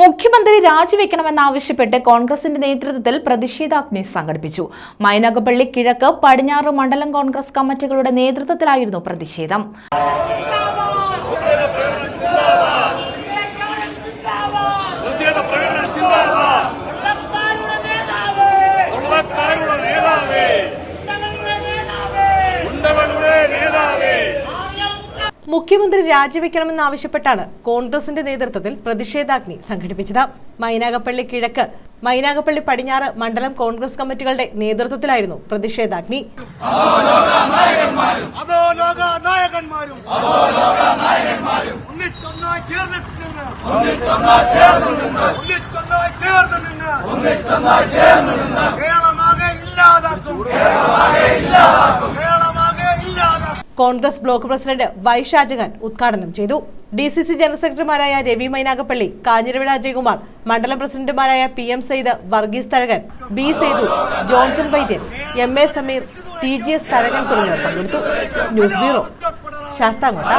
മുഖ്യമന്ത്രി രാജിവെക്കണമെന്നാവശ്യപ്പെട്ട് കോൺഗ്രസിന്റെ നേതൃത്വത്തിൽ പ്രതിഷേധാഗ്നി സംഘടിപ്പിച്ചു. മൈനകപ്പള്ളി കിഴക്ക് പടിഞ്ഞാറ് മണ്ഡലം കോൺഗ്രസ് കമ്മിറ്റികളുടെ നേതൃത്വത്തിലായിരുന്നു പ്രതിഷേധം. മുഖ്യമന്ത്രി രാജിവെക്കണമെന്നാവശ്യപ്പെട്ടാണ് കോൺഗ്രസിന്റെ നേതൃത്വത്തിൽ പ്രതിഷേധാഗ്നി സംഘടിപ്പിച്ചത്. മൈനാഗപ്പള്ളി കിഴക്ക് മൈനാഗപ്പള്ളി പടിഞ്ഞാറ് മണ്ഡലം കോൺഗ്രസ് കമ്മിറ്റികളുടെ നേതൃത്വത്തിലായിരുന്നു പ്രതിഷേധാഗ്നി. ചേർന്ന് നിന്ന് Congress block president Y Shajahan ഉദ്ഘാടനം ചെയ്തു. ഡി സി സി ജനറൽ സെക്രട്ടറിമാരായ രവി മൈനാഗപ്പള്ളി കാഞ്ഞിരവിള അജയകുമാർ മണ്ഡലം പ്രസിഡന്റുമാരായ P M Syed Varghese Tharakan B Sethu Johnson Vaidyan M A Sameer T G S Tharakan തുടങ്ങിയവർ പങ്കെടുത്തു. News bureau Sasthamkotta.